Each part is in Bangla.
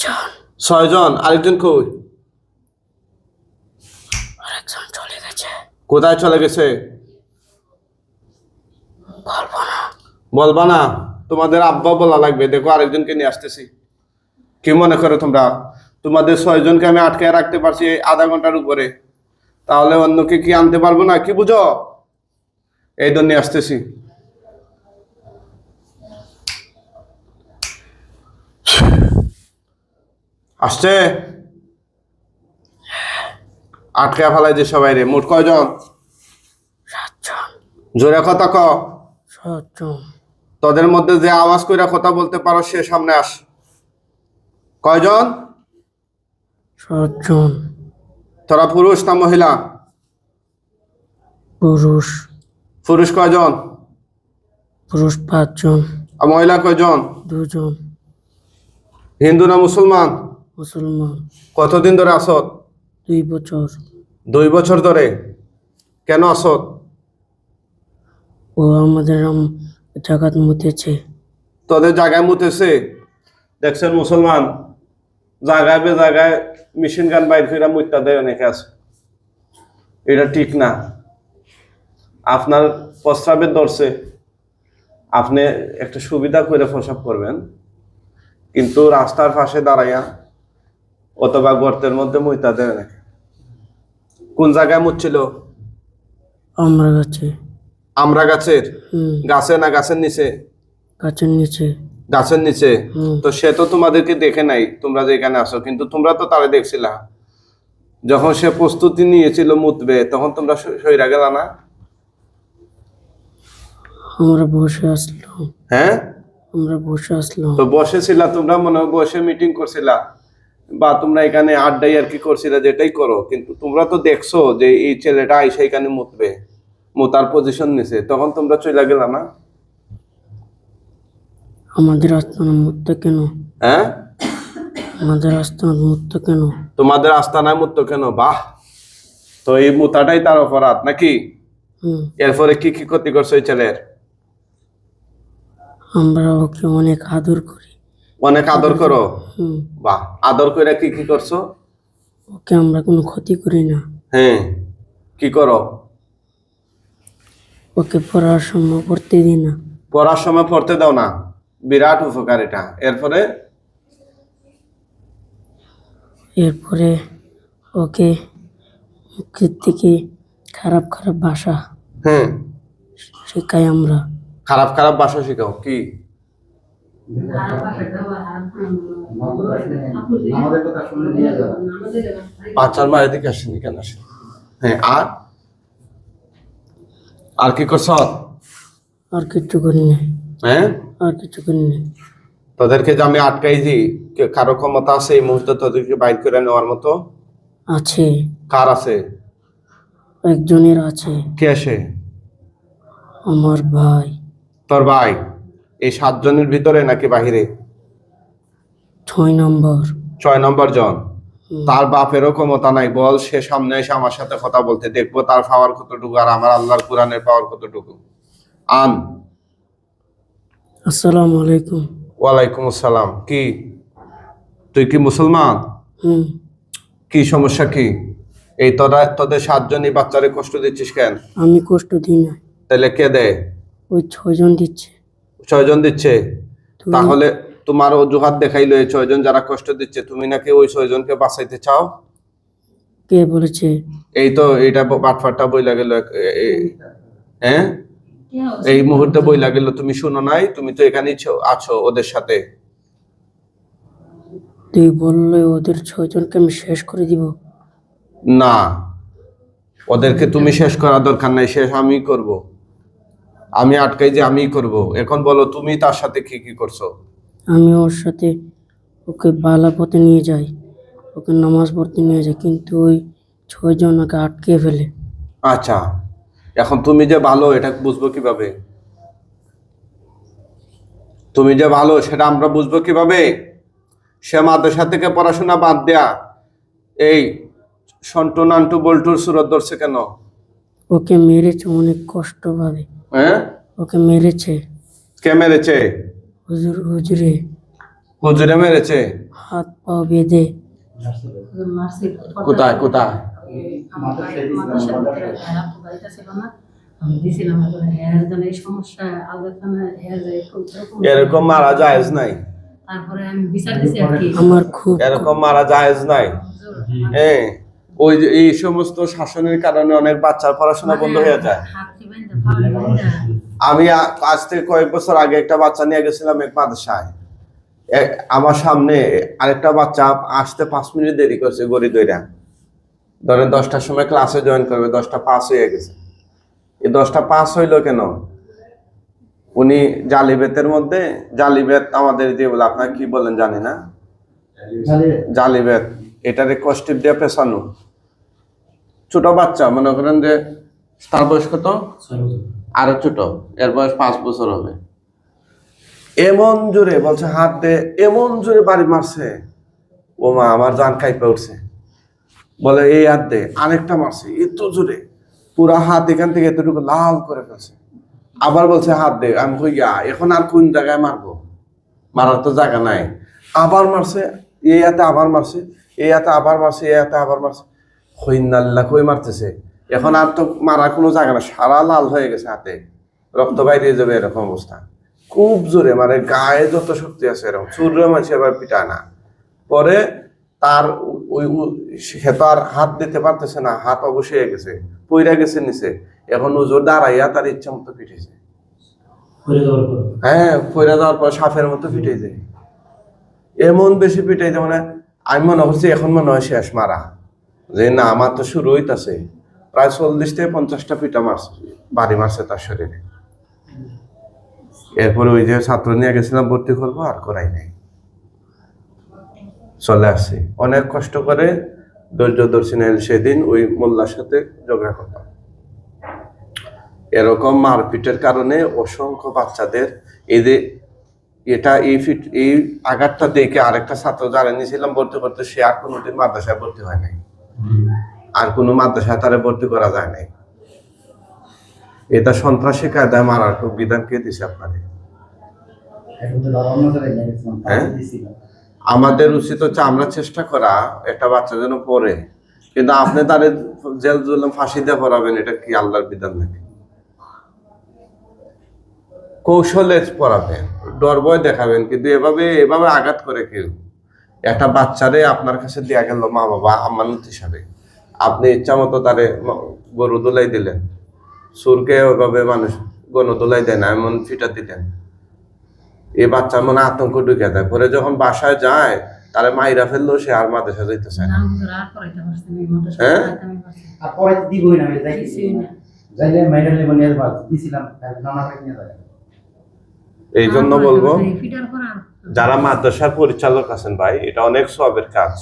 ছয়জন। ছয়জন? আরেকজন কই? আরেকজন চলে গেছে। কোথায় চলে গেছে? বলব না বলবা না তোমাদের আব্বা বলা লাগবে। দেখো আরেকজনকে নিয়ে আসতেছি। কি মনে করো তোমরা? তোমাদের ছয়জনকে আমি আটকায় রাখতে পারছি আধা ঘণ্টার উপরে। তাহলে অন্যকে কি আনতে পারব না? কি বুঝো? এই জন্য আসতেছি। আসছে? আটকায় ফেলাই যে সবাই রে। মোট কয়জন? জোরে কথা ক। তোদের মধ্যে যে আওয়াজ কইরা কথা বলতে পারো সে সামনে আস। কয়জন? সাতজন। তোরা পুরুষ না মহিলা? পুরুষ। পুরুষ কয়জন? পুরুষ পাঁচজন। আর মহিলা কয়জন? দুজন। হিন্দু না মুসলমান? মুসলমান। কতদিন ধরে আসত? দুই বছর। দুই বছর ধরে? কেন আসত? ও আমাদের আম- জাগাত মুতেছে। তোদের জায়গায় মুতেছে? দেখছেন মুসলমান জায়গায় বে জায়গায় মেশিন গান বাইর করে মুত্তা দেয় অনেকে আছে। এটা ঠিক না। আপনার প্রস্রাবের দর্শে আপনি একটা সুবিধা করে প্রসাব করবেন। কিন্তু রাস্তার পাশে দাঁড়াইয়া অথবা গর্তের মধ্যে মুইতা দেয় অনেকে কোন জায়গায় মুচ্ছিল? আমরা গাছে আমরা গাছের গাছে না গাছের নিচে? গাছের নিচে। গাছের নিচে? তো সে তো তোমাদেরকে দেখে নাই তোমরা যে এখানে আসো কিন্তু তোমরা তো তারে দেখছিলা। যখন সে প্রস্তুতি নিয়েছিল মুতবে তখন তোমরা সইরা গেলা না? আমরা বসে আসলো হ্যাঁ? আমরা বসে আসলো তো বসেছিলা তোমরা মনে হয় বসে মিটিং করছিলা। বা তোমরা এখানে আড্ডাই আর কি করছিলা যেটাই করো কিন্তু তোমরা তো দেখছ যে এই ছেলেটা আইসা এখানে মুতবে মুতার পজিশন নিছে তখন তোমরা চলে গেলা না? আমাদের আস্তানা মুততে কেন? হ্যাঁ? আমাদের আস্তানা মুততে কেন? তোমাদের আস্তানায় মুততো কেন? বাহ! তো এই মুতাটাই তার অপরাধ নাকি? এরপরে কি কি ক্ষতি করছ এই ছেলের? আমরা ওকে অনেক আদর করি। অনেক আদর করো। হুম। বাহ আদর করে কি কি করছ? ওকে আমরা কোনো ক্ষতি করি না। হ্যাঁ কি করো? ওকে পড়ার সময় পড়তে দিই না। পড়ার সময় পড়তে দাও না। বিরাট উপকার এটা। এরপরে? এরপরে ওকে মুখের থেকে খারাপ খারাপ ভাষা হ্যাঁ। শেখাই আমরা। খারাপ খারাপ ভাষা শেখাও। কি? আমাদের কথা শুনে নিয়ে যাওয়া বাচ্চার মায়ের দিকে আসেনি কেন? আসে হ্যাঁ আর? আর কি করছ? আর কিছু করি না হ্যাঁ? আর কিছু করি না তোদেরকে যে আমি আটকাইছি কে- কারও ক্ষমতা আছে এই মুহূর্তে তোদেরকে বাইর করে নেওয়ার মতো? আছে। কার আছে? একজনের আছে। কে আসে আমার ভাই। তোর ভাই? এই সাতজনের ভিতরে নাকি বাহিরে? ছয় নম্বর। ছয় নম্বর জন। তার বাপেরও ক্ষমতা নাই। বল সে সামনে এসে আমার সাথে কথা বলতে। দেখব তার পাওয়ার কতটুকু আর আমার আল্লাহর কোরআনের পাওয়ার কতটুকু। আন। আসসালামু আলাইকুম। ওয়ালাইকুম আসসালাম। কি? তুই কি মুসলমান? কি সমস্যা কি? এই তোরা তোদের সাতজনই বাচ্চারে কষ্ট দিচ্ছিস কেন? আমি কষ্ট দিই না। তাহলে কে দেয়? ওই ছয়জন দিচ্ছে। ছয়জন দিচ্ছে। তাহলে তোমার অজুহাত দেখাইলো এই ছয়জন যারা কষ্ট দিচ্ছে তুমি নাকি ওই ছয়জনকে বাঁচাইতে চাও? কে বলেছে? এই তো এইটা বাটফাটটা বই লাগেল হ্যাঁ? এই মুহূর্তে বই লাগেল তুমি শুনো নাই? তুমি তো এখানেই আছো ওদের সাথে। তুই বললে ওদের ছয়জনকে আমি শেষ করে দিব। না। ওদেরকে তুমি শেষ করার দরকার নাই শেষ আমি করব। আমি আটকাই যে আমিই করব। এখন বলো তুমি তার সাথে কি কি করছ? আমি ওর সাথে ওকে বালা পথে নিয়ে যাই ওকে নামাজ পড়তে নিয়ে যাই কিন্তু ওই ছয়জন ওকে আটকে ফেলে। আচ্ছা এখন তুমি যে ভালো এটা বুঝব কীভাবে? তুমি যে ভালো সেটা আমরা বুঝব কীভাবে? সে মাদ্রাসা থেকে পড়াশোনা বাদ দেয়া এই সন্টু নান্টু বল্টুর সুরত ধরছে কেন? ওকে মেরেছে অনেক কষ্ট ভাবে। হ্যাঁ ওকে মেরেছে কে মেরেছে হুজুর হুজুরে হুজুরে মেরেছে হাত পা বেঁধে কোথায় কোথায় এরকম মারা জায়েজ নাই আমার খুব এরকম মারা জায়েজ নাই হ্যাঁ ওই যে এই সমস্ত শাসনের কারণে অনেক বাচ্চার পড়াশোনা বন্ধ হয়ে যায়। আমি আজ থেকে কয়েক বছর আগে একটা বাচ্চা নিয়ে গেছিলাম এক মাদ্রাসায়। আমার সামনে আরেকটা বাচ্চা আসতে পাঁচ মিনিট দেরি করছে গড়ি দইরা ধরেন দশটার সময় ক্লাসে জয়েন করবে দশটা পাস হয়ে গেছে। এই দশটা পাস হইল কেন? উনি জালিবেতের মধ্যে জালিবেত আমাদের দিয়ে বলে আপনারা কি বলেন জানি না? জালিবেত। এটারে কষ্টিপ দিয়ে পেছানো। ছোট বাচ্চা মনে করেন যে তার বয়স কত? আরও ছোট এর বয়স পাঁচ বছর হবে। এমন জোরে বলছে হাত দে এমন জোরে বাড়ি মারছে। ও মা আমার জান খাইপে উঠছে। বলে এই হাত দে আরেকটা মারছে এত জোরে। পুরা হাত এখান থেকে এতটুকু লাল করে ফেলছে। আবার বলছে হাত দে আমি কই গা এখন আর কোন জায়গায় মারবো? মারার তো জায়গা নাই। আবার মারছে এই হাতে আবার মারছে এই হাতে আবার মারছে এই হাতে আবার মারছে। হইনাল্লা কই মারতেছে? এখন আর তো মারার কোনো জায়গা না সারা লাল হয়ে গেছে হাতে। রক্ত বাইরে যাবে এরকম অবস্থা। খুব জোরে মানে গায়ে যত শক্তি আছে এরকম চুরে মানুষ এবার পিটায় না। পরে তার ওই সে তো আর হাত দিতে পারতেছে না হাত অবশ্যই হয়ে গেছে পইরা গেছে নিচে। এখন ওজোর দাঁড়াইয়া তার ইচ্ছা মতো পিটেছে হ্যাঁ পইরা যাওয়ার পর সাপের মতো পিটে যায় এমন বেশি পিটাই মানে আমি মনে করছি এখন মনে হয় শেষ মারা। যে না, আমার তো শুরু হইতাছে। প্রায় চল্লিশ থেকে পঞ্চাশটা পিটা মারছে বাড়ি মারছে তার শরীরে। এরপরে ওই যে ছাত্র নিয়ে গেছিলাম, ভর্তি করব, আর করাই নাই। চলে আসছি। অনেক কষ্ট করে ধৈর্য দর্শিনাইল সেদিন ওই মোল্লার সাথে ঝগড়া করতাম এরকম মারপিটের কারণে অসংখ্য বাচ্চাদের এই যে এটা, এই ফিট, এই আঘাতটা দেখে আরেকটা ছাত্র যারা নিয়েছিলাম ভর্তি করতে, সে আর কোনোদিন মাদ্রাসায় ভর্তি হয় নাই। আর কোনো মাদ্রাসায় তারা ভর্তি করা যায় নাই। এটা সন্ত্রাসী কায়দায় মারার খুব বিধান কে দিছে আপনাদের হ্যাঁ? আমাদের উচিত হচ্ছে আমরা চেষ্টা করা, একটা বাচ্চা যেন পড়ে। কিন্তু আপনি তারে জেল জুলম ফাঁসি দিয়ে পড়াবেন, এটা কি আল্লাহর বিধান নাকি? কৌশলে পড়াবেন ডর ভয় দেখাবেন, কিন্তু এভাবে এভাবে আঘাত করে কেউ? একটা বাচ্চারে আপনার কাছে দেয়া গেল মা বাবা আমানত হিসাবে। আপনি ইচ্ছা মতো তারে গরু দোলাই দিলেন। সুরকে ওইভাবে মানুষ গরু দোলাই দেয় না এমন ফিটা দিলেন। এই বাচ্চার মনে আতঙ্ক ঢুকে দেয় পরে যখন বাসায় যায় তারে মাইরা ফেললেও সে আর মাদ্রাসা যাইতে চায় না। হ্যাঁ? পরে দিবই না যাই কিছুই না। যাইলে মেডেল নেব নিয়ে দিছিলাম নানা নিয়ে যাবে এই জন্য বলব যারা মাদ্রাসার পরিচালক আছেন ভাই এটা অনেক সবের কাজ।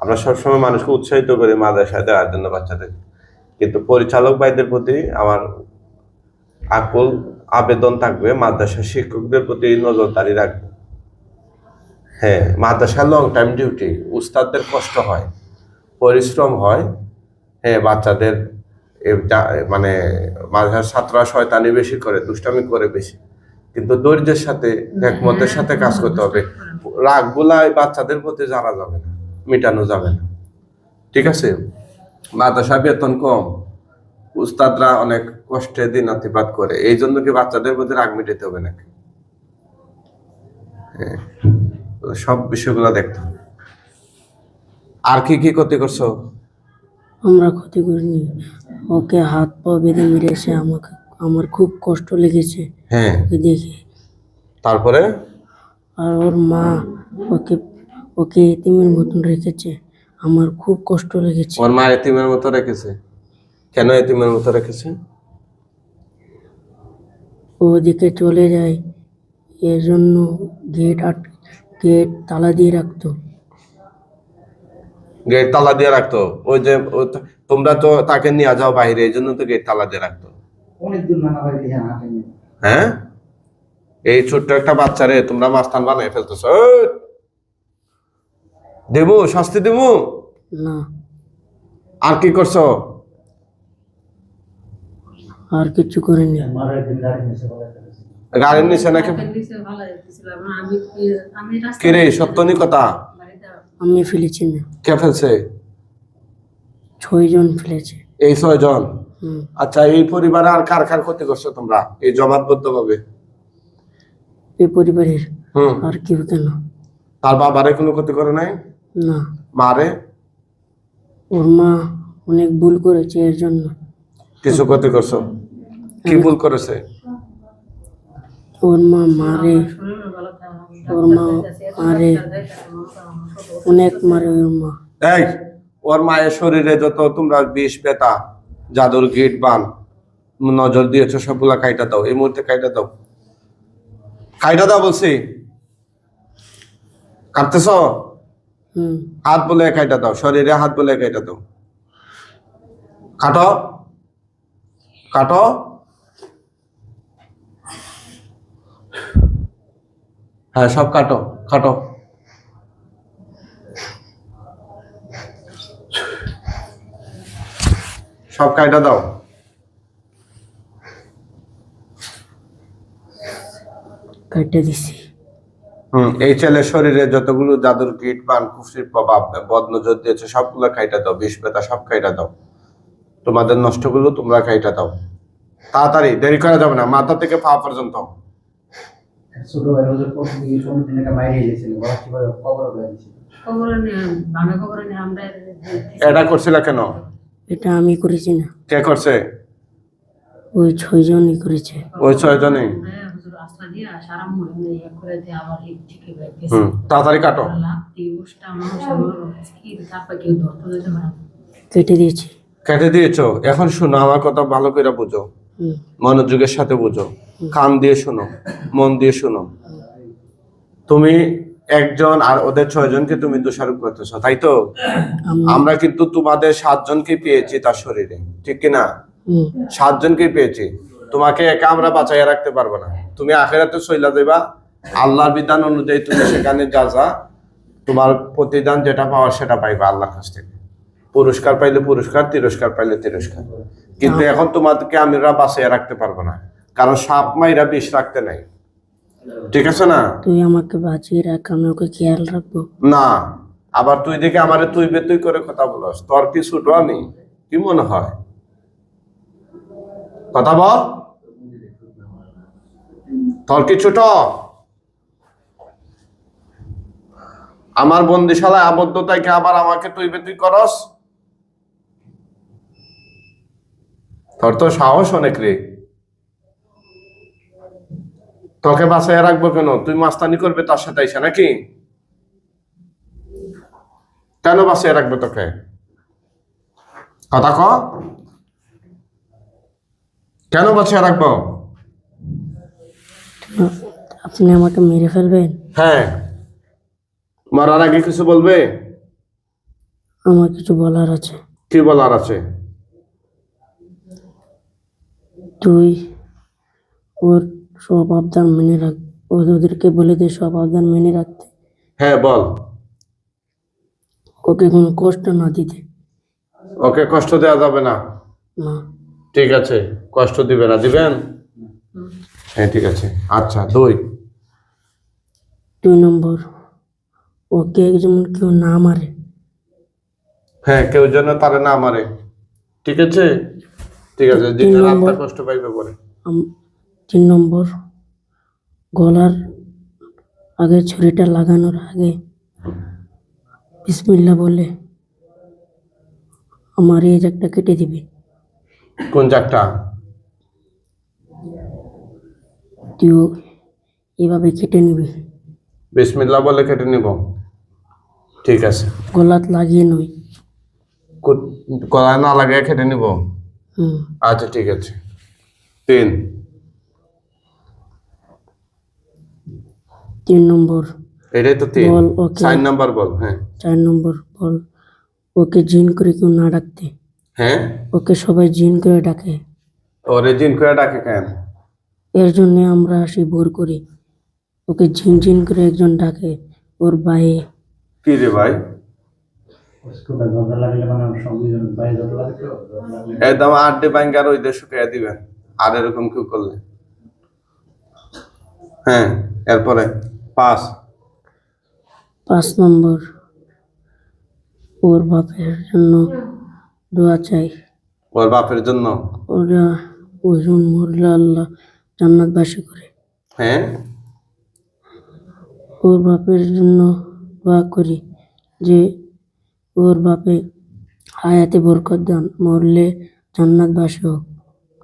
আমরা সবসময় মানুষকে উৎসাহিত করি মাদ্রাসায় দেওয়ার জন্য বাচ্চাদের। কিন্তু পরিচালক ভাইদের প্রতি আমার আকুল আবেদন থাকবে মাদ্রাসা শিক্ষকদের প্রতি নজরদারি রাখবে। হ্যাঁ মাদ্রাসা লং টাইম ডিউটি উস্তাদদের কষ্ট হয় পরিশ্রম হয়। হ্যাঁ বাচ্চাদের মানে মাদ্রাসার ছাত্ররা শয়তানি বেশি করে দুষ্টামি করে বেশি। কিন্তু ধৈর্যের সাথে একমতের সাথে কাজ করতে হবে। রাগগুলা এই বাচ্চাদের প্রতি জানা যাবে না মেটানো যাবে না। ঠিক আছে? মাদ্রাসা বেতন কম উস্তাদরা অনেক কষ্টে দিন অতিপাত করে এই জন্য কি বাচ্চাদের প্রতি রাগ মেটাতে হবে নাকি? হ্যাঁ, সব বিষয়গুলো দেখতে হবে। আর কি কি ক্ষতি করছ? আমরা ক্ষতি করিনি। ওকে হাত পা বেঁধে মেরেছে আমাকে আমার খুব কষ্ট লেগেছে। হ্যাঁ। দেখে। তারপরে? আর ওর মা ওকে ওকে এতিমের মতন রেখেছে। আমার খুব কষ্ট লেগেছে। ওর মা এতিমের মতো রেখেছে? কেন এতিমের মতো রেখেছে? ও ওদিকে চলে যায়। এর জন্য গেট আট গেট তালা দিয়ে রাখতো। গেট তালা দিয়ে রাখতো? ওই যে ও তোমরা তো তাকে নিয়ে যাও বাইরে এই জন্য তো গেট তালা দিয়ে রাখতো। অনেক দূর নানা হাঁটে নিয়ে হ্যাঁ? এই ছোট্ট একটা বাচ্চারে তোমরা মাস্তান বানিয়ে ফেলতেছ। দেবো শাস্তি দেবো? না। আর কি করছ? আর কিছু করিনি। গাড়ির নিচে নাকি? রাস্তায় কিরে সত্যনি কথা? আমি ফেলেছি না। কে ফেলছে? ছয়জন ফেলেছে। এই ছয়জন? আচ্ছা এই পরিবারে আর কার কার ক্ষতি করছ তোমরা? এই জমাতবদ্ধ ভাবে এই পরিবারের আর কেউ কেন? তার বাবারে কোনো ক্ষতি করে নাই? না। মারে? ওর মা অনেক ভুল করেছে এর জন্য। কিছু ক্ষতি করছ? কি ভুল করেছে? ওর মা মারে। ওর মা মারে অনেক মারে ওর মা। এই ওর মায়ের শরীরে যত তোমরা বিষ পেতা জাদুর গেট বান নজর দিয়েছ সবগুলা কাইটা দাও। এই মুহূর্তে কাইটা দাও। কাইটা দাও বলছি। কাটতেছ? হাত বলে কাইটা দাও শরীরে হাত বলে কাইটা দাও। কাটো। কাটো। হ্যাঁ সব কাটো কাটো। সব কাইটা দাও। কেটে দিছি। হুম এই ছেলের শরীরে যতগুলো জাদুর কীট পান কুফরির প্রভাব বদনজর দিয়েছে সবগুলো খাইটা দাও বিষ পেতা সব খাইটা দাও। তোমাদের নষ্টগুলো তোমরা খাইটা দাও। তাড়াতাড়ি দেরি করা যাবে না মাথা থেকে পা পর্যন্ত। ছোট ভাই রোজের পর থেকে পনেরো দিন একটা মাইরে গেছিল বলা কীভাবে কবর গেছিল। নিয়ে ভাঙা খবরে নিয়ে আমরা এটা করছিল কেন? এটা আমি করেছি না। কে করছে? ওই ছয়জনই করেছে। ওই ছয়জনেই? হুজুর আসলা দিয়া সারা মনে ইয়ে হয়ে তাড়াতাড়ি কাটো। কেটে দিয়েছি। কেটে দিয়েছ? এখন শোনো আমার কথা ভালো করে বুঝো। মনোযোগের সাথে বুঝো। কান দিয়ে শোনো মন দিয়ে শোনো। তুমি একজন আর ওদের ছয়জনকে তুমি দোষারোপ করতেছো তাই তো? আমরা কিন্তু তোমাদের সাতজনকে পেয়েছি তার শরীরে ঠিক কিনা সাতজনকে পেয়েছি। তোমাকে একা আমরা বাঁচাইয়া রাখতে পারব না। তুমি আখেরাতে সইলা দেবা আল্লাহর বিধান অনুযায়ী তুমি সেখানে যা যা তোমার প্রতিদান যেটা পাওয়ার সেটা পাইবা আল্লাহর কাছ থেকে। পুরস্কার পাইলে পুরস্কার তিরস্কার পাইলে তিরস্কার। কিন্তু এখন তোমাদেরকে আমরা বাঁচাইয়া রাখতে পারব না। কারণ সাপ মাইরা বিষ রাখতে নাই। ঠিক আছে না? তুই আমাকে বাঁচিয়ে রাখ আমি ওকে খেয়াল রাখব। না আবার তুই দেখে আমারে তুই বে তুই করে কথা বলস। তোর কি ছোট আমি? কি মনে হয়? কথা বল। তোর কি ছোট? আমার বন্দিশালায় আবদ্ধ তাইকে আবার আমাকে তুই বে তুই করস? তোর তো সাহস অনেক রে। তোকে বাসায় রাখব কেন? তুই মাস্তানি করবে তার সাথে এসে নাকি? কেন বাঁচিয়ে রাখবে তোকে? কথা ক। কেন বাঁচিয়ে রাখব? আপনি আমাকে মেরে ফেলবেন? হ্যাঁ। মরার আগে কিছু বলবে? আমার কিছু বলার আছে। কি বলার আছে? তুই ওর সব আবদার মেনে রাখ ওদেরকে বলে দে সব আবদার মেনে রাখতে। হ্যাঁ বল। ওকে কোনো কষ্ট না দিতে। ওকে কষ্ট দেওয়া যাবে না। না। ঠিক আছে কষ্ট দিবে না দিবেন? হ্যাঁ ঠিক আছে। আচ্ছা দুই। দুই নম্বর ওকে যেমন কেউ না মারে। হ্যাঁ কেউ যেন তারে না মারে। ঠিক আছে? ঠিক আছে তিন দিনের কষ্ট পাইবে পরে। তিন নম্বর গলার আগে ছুরিটা লাগানোর আগে বিসমিল্লা বলে আমার এই একটা কেটে দিবি। কোন জায়গাটা তুই এভাবে কেটে নিবি। বিসমিল্লা বলে কেটে নিব। ঠিক আছে। গলাত লাগিয়ে নই। গলায় না লাগে কেটে নিব? হুম। আচ্ছা ঠিক আছে। তিন। তিন নম্বর। এটাই তো তিন। বল, ওকে। চার নম্বর বল হ্যাঁ। চার নম্বর বল ওকে জিন করে কেউ না ডাকতে। হ্যাঁ? ওকে সবাই জিন করে ডাকে। ওরে জিন করে ডাকে কেন? এর জন্য আমরা আসি ভোর করি। ওকে ঝিন ঝিন করে একজন ডাকে ওর ভাই কি রে ভাই? একদম আড্ডে ব্যাংকার ওই দেশ শুকিয়ে দিবেন। আর এরকম কেউ করলে। হ্যাঁ এরপরে। পাঁচ। পাঁচ নম্বর। ওর বাপের জন্য দোয়া চাই। ওর বাপের জন্য? ওরা ওজন মরলে আল্লাহ জান্নাতবাসী করে। হ্যাঁ? ওর বাপের জন্য দোয়া করি যে ওর বাপে হায়াতে বরকত দান মরলে জান্নাতবাসী হোক।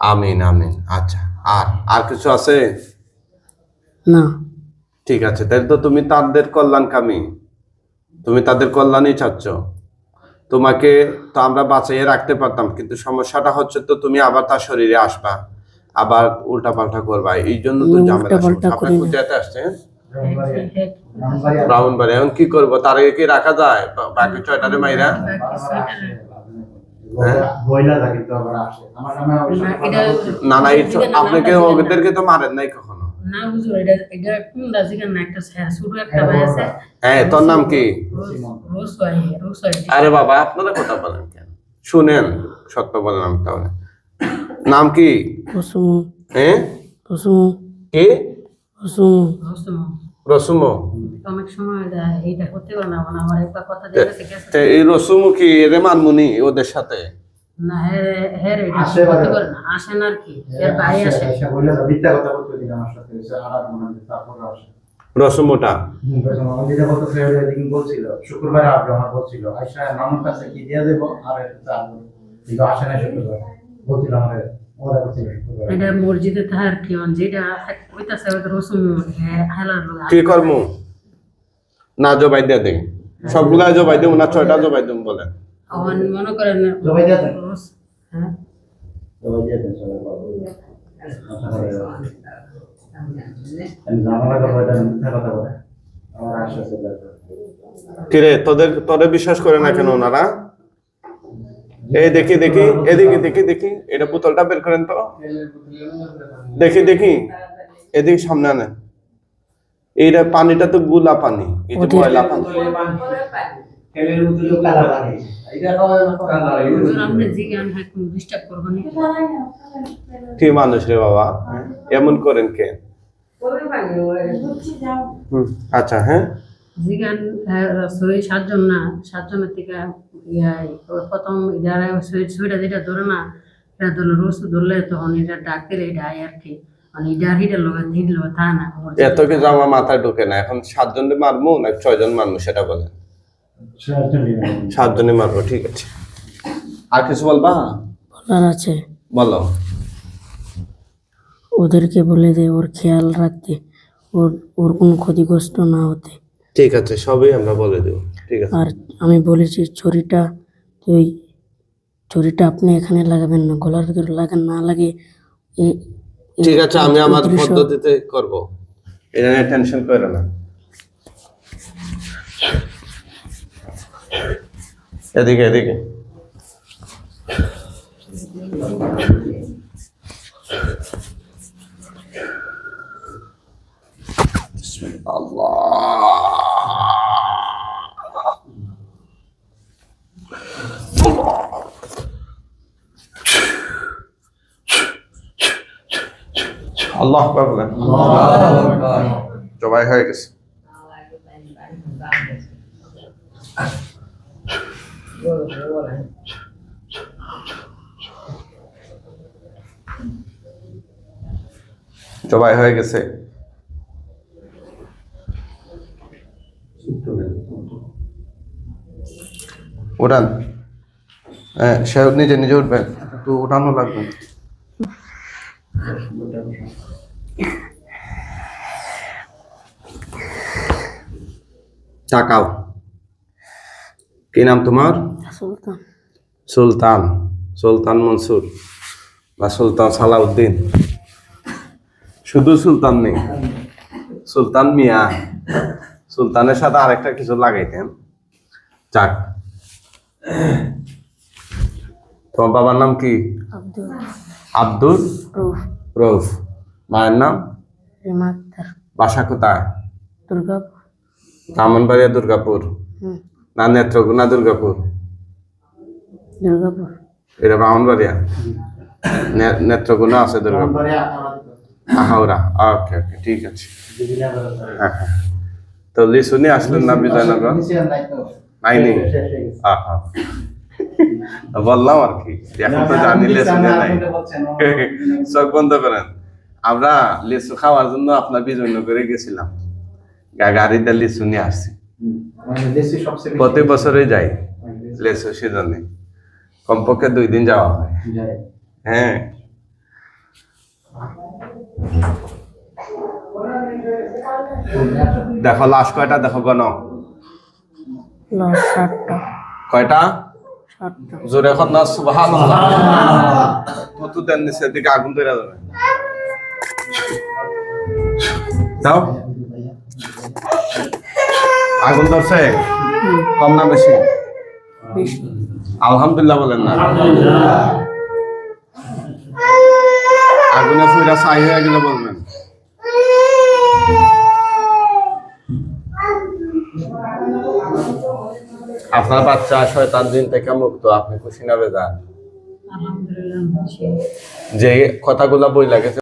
আমিন আমিন। আচ্ছা আর আর কিছু আছে? না। ঠিক আছে তাহলে তো তুমি তাদের কল্যাণকামী। তুমি তাদের কল্যাণই চাচ্ছ। তোমাকে তো আমরা বাঁচাইয়ে রাখতে পারতাম কিন্তু সমস্যাটা হচ্ছে তো তুমি আবার তার শরীরে আসবা আবার উল্টা পাল্টা করবা। এই জন্য তো ঝামেলা। কোথায় আসছেন হ্যাঁ, এখন কি করব? তার আগে কি রাখা যায়? বাকি ছয়টারে মাইরা? হ্যাঁ? না। না আপনাকে ওদেরকে তো মারেন নাই কখনো? না বুঝো এটা এটা কোনটা একটা ছোট একটা ভাই আছে। হ্যাঁ তোর নাম কি? রোজ রোজ আরে বাবা আপনারা কথা বলেন কেন? শুনেন সত্য বললাম তাহলে। নাম কি? রসুম হ্যাঁ রসুম কি? রসুম। রোজ রসুমো অনেক সময় এটা এইটা করতে পারে না মানে আমার একটা কথা দিয়ে এই রসুমো কি এরে মানমুনি ওদের সাথে? না হ্যাঁ হ্যাঁ এটা করতে পারে না? আসেন আর কি এর ভাই আসে বললে মিথ্যা কথা বলতে দিন আমার সাথে এসে আড়াল মনে হয় তারপরে আসে। রসমোটা হুম, প্রথম আমার যেটা বলতে ফেব্রুয়ারি বলছিল শুক্রবারে আসবে আমার বলছিল। আইসা নানুর কাছে কি দিয়ে দেবো আর একটু চা কিন্তু আসে না শুক্রবার বলছিল আমার ওরা করছিল শুক্রবার। এটা মসজিদে তাহার কি যেটা হইতাছে ওটা রসুন হেলার কি কর্ম? না জবাই দিয়ে দেন সবগুলা জবাই দেবো না ছয়টা জবাই দেবো বলেন আমার মনে করেন হ্যাঁ? কিরে তোদের তোরে বিশ্বাস করে না কেন ওনারা? এই দেখি দেখি এদিকে দেখি দেখি। এটা বোতলটা বের করেন তো। দেখি দেখি। এদিকে সামনে আনেন। এইটা পানিটা তো গুলা পানি। এই যে ময়লা পানি। হুজুর, আপনি জিগান হ্যাঁ ডিস্টার্ব করব না। কি মানুষ রে বাবা। এমন করেন কে? আচ্ছা হ্যাঁ। জিগান সই সাতজন না সাতজনের থেকে ইয়াই প্রথম যারা সইটা যেটা ধরে না এটা ধরলে রোজ ধরলে তখন এটা ডাক এটা আয় আর কি মানে এত কিছু আমার মাথায় ঢোকে না। এখন সাতজন মারবো না ছয়জন মারবো সেটা বলেন। সাতজনে মারবো ঠিক আছে। আর কিছু বলবা? বলার আছে। বলো। ওদেরকে বলে দে ওর খেয়াল রাখতে ওর ওর কোনো ক্ষতিগ্রস্ত না হতে। ঠিক আছে সবই আমরা বলে দেবো ঠিক আছে। আর আমি বলেছি ছুরিটা ওই ছুরিটা আপনি এখানে লাগাবেন না গলার ভিতরে লাগান না লাগে ঠিক আছে আমি আমার পদ্ধতিতে করব। এটা নিয়ে টেনশন করো না। এদিকে এদিকে। আল্লাহ। আল্লাহ। জবাই হয়ে গেছে। জবাই হয়ে গেছে। উঠান। হ্যাঁ সে নিজে নিজে উঠবেন, একটু উঠানো লাগবে। তাকাও। কি নাম তোমার? সুলতান। সুলতান সুলতান মনসুর বা সুলতান সালাউদ্দিন। শুধু সুলতান নেই সুলতান মিয়া। সুলতানের সাথে আরেকটা কিছু লাগাইতেন। যাক। তোমার বাবার নাম কি? আব্দুল রৌফ মায়ের নাম? বাসা কোথায়? দুর্গাপুর। ব্রাহ্মণবাড়িয়া দুর্গাপুর। না নেত্রকোনা দুর্গাপুর? দুর্গাপুর। এটা ব্রাহ্মণবাড়িয়া নে- নেত্রকোনা আছে দুর্গাপুর? হাওড়া। ওকে ওকে ঠিক আছে। হ্যাঁ হ্যাঁ। তো লিসুনি আসলেন না বিজয়নগর হয়ে। আহা। বললাম আর কি। এখন তো জানি লেসু নাই। চোখ বন্ধ করেন। আমরা লিচু খাওয়ার জন্য আপনার বিজন্য করে গেছিলাম গাড়িতে লিচু নিয়ে আসছি। মানে দেশি সবচেয়ে বেশি- প্রতি বছরে যাই লেসু দেশি- লেচু সিজনে। কমপক্ষে দুই দিন যাওয়া হয়। হ্যাঁ। দেখো লাস্ট কয়টা? দেখো গণ। কয়টা? জোরে এখন না সুবাহান তুতু দেন নিচে দিকে আগুন তৈরি যাবে দাও। আগুন ধরছে? কম না বেশি। আলহামদুলিল্লাহ বলেন না। আগুনে ফুইরা ছাই হয়ে গেলে বলবেন। আপনার বাচ্চা শয়তান দিন থেকে মুক্ত আপনি খুশি না বেজান যে কথাগুলা বই লাগেছে